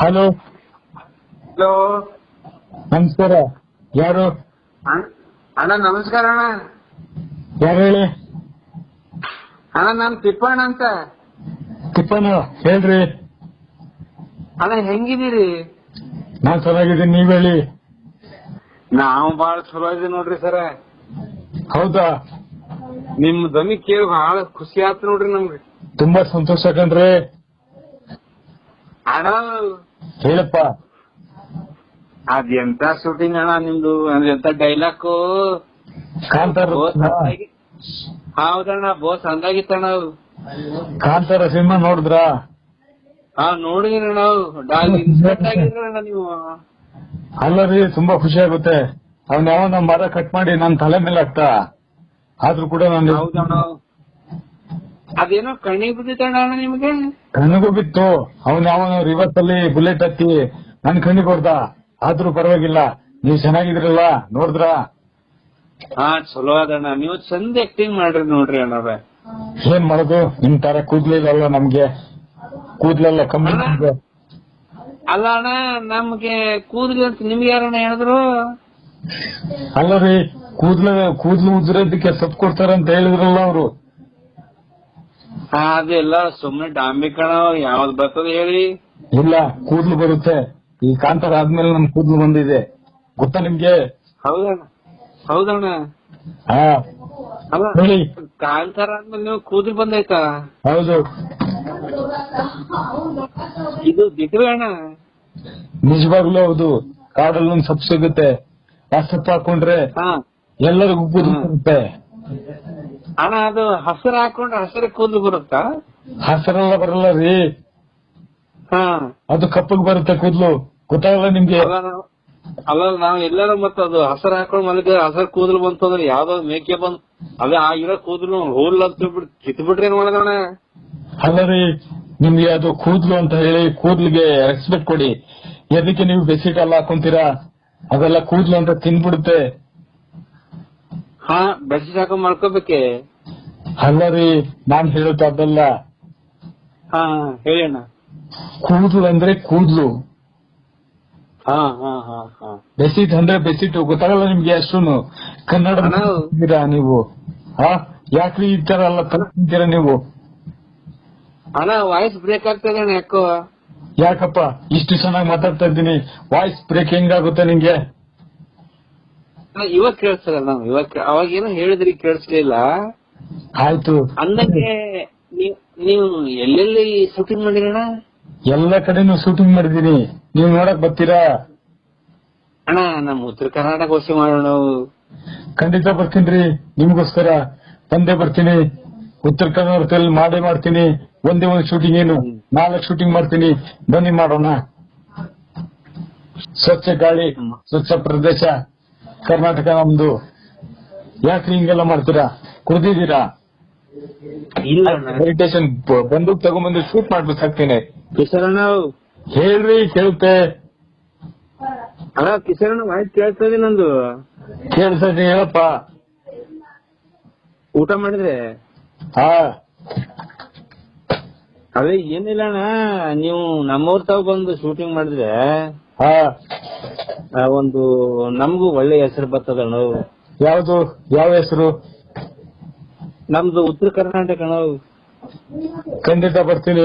Hello. Hello. ನಮಸ್ಕಾರ. ಯಾರು? ಅಣ್ಣ ನಮಸ್ಕಾರ ಅಣ್ಣ. ಯಾರು ಹೇಳಿ? ಅಣ್ಣ ನಾನ್ ತಿಪ್ಪಣ್ಣ ಅಂತ. ತಿಪ್ಪಣ್ಣ ಹೇಳ್ರಿ. ಅಣ್ಣ ಹೆಂಗಿದ್ದೀರಿ? ನಾನ್ ಚೆನ್ನಾಗಿದ್ದೀನಿ ನೀವ್ ಹೇಳಿ. ನಾವು ಬಾಳ ಚಲೋ ಇದೀವಿ ನೋಡ್ರಿ ಸರ. ಹೌದಾ? ನಿಮ್ ಧ್ವನಿ ಕೇಳಿ ಬಹಳ ಖುಷಿ ಆಯ್ತು ನೋಡ್ರಿ ನಮ್ಗೆ. ತುಂಬಾ ಸಂತೋಷ ಕಣ್ರಿ. ಅಣ್ಣ ಹೇಳಪ್ಪ. ಅದೆಂತ ಶೂಟಿಂಗ್ ಅಣ್ಣ ನಿಮ್ದು ಅದೆಂತ ಡೈಲಾಕ್ ಕಾಂತಾರ ಹೌದಣ್ಣ ಬೋಸ್ ಅಂದಾಗಿತ್ತಣ್ಣ ಅವು. ಕಾಂತಾರ ಸಿನಿಮಾ ನೋಡಿದ್ರಾ? ಹಾ ನೋಡಿದ್ರಿ ನಾವು ಡಾಲ್ ಇನ್ಸ್ಪೆಕ್ಟ್ ಆಗಿದ್ರಣ್ಣ ನೀವು. ಅಲ್ಲ ರೀ ತುಂಬಾ ಖುಷಿ ಆಗುತ್ತೆ. ಅವ್ನ ನಮ್ಮ ಮರ ಕಟ್ ಮಾಡಿ ನನ್ ತಲೆ ಮೇಲೆ ಹಾಕ್ತಾ? ಆದ್ರೂ ಕೂಡ ನಾನು ಹೌದಣ್ಣ ಅದೇನೋ ಕಣ್ಣಿಗೆ ಬಿದ್ದಿತ್ತಣ್ಣ ಅಣ್ಣ ನಿಮ್ಗೆ? ಕಣ್ಣಿಗೂ ಬಿತ್ತು. ಅವನ್ ಯಾವನ ರಿವರ್ಸ್ ಅಲ್ಲಿ ಬುಲೆಟ್ ಹತ್ತಿ ನನ್ ಕಣ್ಣಿಗೆ ಹೊಡ್ದ. ಆದ್ರೂ ಪರವಾಗಿಲ್ಲ. ನೀವ್ ಚೆನ್ನಾಗಿದ್ರಲ್ಲ ನೋಡಿದ್ರ? ಹಾ ಚಲೋ ಅದಣ್ಣ. ನೀವು ಚಂದ ಆಕ್ಟಿಂಗ್ ಮಾಡ್ರಿ ನೋಡ್ರಿ ಅಣ್ಣವ್ರೆ. ಏನ್ ಮಾಡೋದು? ನಿಮ್ ತರ ಕೂದ್ಲಿಲ್ಲ ನಮ್ಗೆ. ಕೂದ್ಲೆಲ್ಲ ಕಮ್ಮಿ ನಮ್ಗೆ. ಅಲ್ಲ ಅಣ್ಣ ನಮ್ಗೆ ಕೂದ್ಲಿ ಅಂತ ನಿಮ್ಗೆ ಯಾರಣ್ಣ ಹೇಳಿದ್ರು? ಅಲ್ಲ ರೀ ಕೂದ್ಲ ಕೂದ್ಲು ಉದ್ರದಕ್ಕೆ ಸತ್ ಕೊಡ್ತಾರ ಅಂತ ಹೇಳಿದ್ರಲ್ಲ ಅವರು. ಅದೆಲ್ಲ ಸುಮ್ನೆ ಡಾಂಬಿ ಕಣ ಬರ್ತದೆ ಬರ್ತದ ಹೇಳಿ. ಇಲ್ಲ ಕೂದ್ಲು ಬರುತ್ತೆ. ಈ ಕಾಂತಾರ ಆದ್ಮೇಲೆ ನಮ್ ಕೂದ್ಲು ಬಂದಿದೆ. ಗೊತ್ತಾ ನಿಮ್ಗೆ? ಹೌದಣ್ಣ. ಹೌದಣ್ಣ. ಹಾ. ಹೇಳಿ. ಕಾಂತಾರ ಆದ್ಮೇಲೆ ನೀವು ಕೂದಲು ಬಂದೈತಾ ಹೌದು. ಇದು ಬಿದ್ರಿ ಅಣ್ಣ ನಿಜವಾಗ್ಲೂ ಹೌದು. ಕಾಡಲ್ಲಿ ಒಂದ್ ಸೊಪ್ಪು ಸಿಗುತ್ತೆ. ಆ ಸೊಪ್ಪು ಹಾಕೊಂಡ್ರೆ ಹಾ. ಎಲ್ಲರಿಗೂ ಕೂದ್ಲು ಬರುತ್ತೆ. ಅಣ್ಣ ಅದು ಹಸಿರು ಹಾಕೊಂಡ್ರೆ ಹಸಿರು ಕೂದಲು ಬರುತ್ತಾ? ಹಸಿರೆಲ್ಲ ಬರಲ್ಲ ರೀ. ಹಾ. ಅದು ಕಪ್ಪಗ್ ಬರುತ್ತೆ ಕೂದಲು. ಗೊತ್ತಾಗಲ್ಲ ನಿಮ್ಗೆ? ಅಲ್ಲ ನಾವು ಎಲ್ಲಾರು ಮತ್ತ ಅದು ಹಸರ ಹಾಕೊಂಡ್ ಮಲಗ ಹಸರ್ ಕೂದಲು ಬಂತು ಅಂದ್ರೆ ಯಾವ್ದೋ ಮೇಕೆ ಬಂದ್ ಅದೇ ಆಗಿರೋ ಇರೋ ಕೂದಲು ಹೋಲ್ ಅಂತ ಕಿತ್ ಬಿಟ್ರಿ ಏನ್ ಮಾಡೋದಣ್ಣ ಅಲ್ಲ ರೀ ನಿಮ್ಗೆ ಅದು ಕೂದಲು ಅಂತ ಹೇಳಿ ಕೂದಲಿಗೆ ರೆಸ್ಪೆಕ್ಟ್ ಕೊಡಿ. ಎದಕ್ಕೆ ನೀವು ಬೆಡ್ಶೀಟ್ ಎಲ್ಲ ಹಾಕೊಂತೀರಾ? ಅದೆಲ್ಲ ಕೂದಲು ಅಂತ ತಿನ್ಬಿಡುತ್ತೆ. ಹಾ ಬೆಸಿ ಹಾಕೊಂಡ್ ಮಾಡ್ಕೋಬೇಕೆ? ಅಲ್ಲ ರೀ ನಾನ್ ಹೇಳೋದು ಅದಲ್ಲ. ಹಾ ಹೇಳಿ ಅಣ್ಣ ಕೂದ್ಲು ಅಂದ್ರೆ ಕೂದ್ಲು. ಹಾ ಹಾ ಹಾ ಹಾ. ಬೆಡ್ಶೀಟ್ ಅಂದ್ರೆ ಬೆಸಿಟ್ ಗೊತ್ತಾಗಲ್ಲ ನಿಮ್ಗೆ ಅಷ್ಟು ಕನ್ನಡ ನೀವು? ಹಾ ಯಾಕ್ರಿ ಈ ತರ ಎಲ್ಲ ಕಲ್ತಿದ್ದೀರಾ ನೀವು? ಅಣ್ಣ ವಾಯ್ಸ್ ಬ್ರೇಕ್ ಆಗ್ತದೆ ಅಣ್ಣ ಯಾಕೋ? ಯಾಕಪ್ಪ? ಇಷ್ಟು ಚೆನ್ನಾಗಿ ಮಾತಾಡ್ತಾ ಇದ್ದೀನಿ. ವಾಯ್ಸ್ ಬ್ರೇಕ್ ಹೆಂಗಾಗುತ್ತೆ ನಿಂಗೆ? ಇವಾಗ ಕೇಳಿಸಲ್ಲ ನಾವು ಇವಾಗ ಕೇ- ಅವಾಗ ಏನೋ ಹೇಳಿದ್ರಿ ಕೇಳಿಸ್ಲಿಲ್ಲ. ಆಯ್ತು. ಅಂದಂಗೆ ನೀವ್ ಎಲ್ಲೆಲ್ಲಿ ಶೂಟಿಂಗ್ ಮಾಡಿರಣ್ಣ ಎಲ್ಲ ಕಡೆನೂ ಶೂಟಿಂಗ್ ಮಾಡಿದೀನಿ ನೀವು ನೋಡಕ್ ಬರ್ತೀರಾ? ಅಣ್ಣ ನಮ್ ಉತ್ತರ ಕರ್ನಾಟಕ ವಸಿ ಮಾಡೋಣ. ಖಂಡಿತ ಬರ್ತೀನಿ ನಿಮ್ಗೋಸ್ಕರ. ಬಂದೇ ಬರ್ತೀನಿ. ಉತ್ತರ ಕರ್ನಾಟಕದಲ್ಲಿ ಮಾಡೇ ಮಾಡ್ತೀನಿ. ಒಂದೇ ಒಂದು ಶೂಟಿಂಗ್ ಏನು ನಾಲ್ಕು ಶೂಟಿಂಗ್ ಮಾಡ್ತೀನಿ. ಬನ್ನಿ ಮಾಡೋಣ. ಸ್ವಚ್ಛ ಗಾಳಿ ಸ್ವಚ್ಛ ಪ್ರದೇಶ. ಕರ್ನಾಟಕ ನಮ್ದು. ಯಾಕೆ ಹಿಂಗೆಲ್ಲ ಮಾಡ್ತೀರಾ? ಕುಡ್ದಿದ್ದೀರಾ? ಇಲ್ಲ ಮೆಡಿಟೇಷನ್ ಬಂದೂಕ್ ತಗೊಂಡ್ಬಂದು ಶೂಟ್ ಮಾಡ್ಬಿಟ್ಟು ಹಾಕ್ತೀನಿ ಕಿಶೋರಣ್ಣ ಹೇಳ್ರಿ ಕೇಳುತ್ತೆ. ಅಣ್ಣ ಕಿಶೋರಣ್ಣ ಮಾಹಿತಿ ಕೇಳ್ತದೆ ನಂದು. ಕೇಳ್ತದೆ ಹೇಳಪ್ಪ. ಊಟ ಮಾಡಿದ್ರೆ? ಹಾ. ಅದೇ ಏನಿಲ್ಲ ಅಣ್ಣ. ನೀವು ನಮ್ಮೂರ್ ತಾವ್ ಬಂದು ಶೂಟಿಂಗ್ ಮಾಡಿದ್ರೆ ಹಾ. ಆ, ಒಂದು ನಮಗೂ ಒಳ್ಳೆ ಹೆಸರು ಬರ್ತದ ಅಣ್ಣ ಯಾವ್ದು? ಯಾವ ಹೆಸರು? ನಮ್ದು ಉತ್ತರ ಕರ್ನಾಟಕ ಅಣ್ಣ ಖಂಡಿತ ಬರ್ತೀನಿ.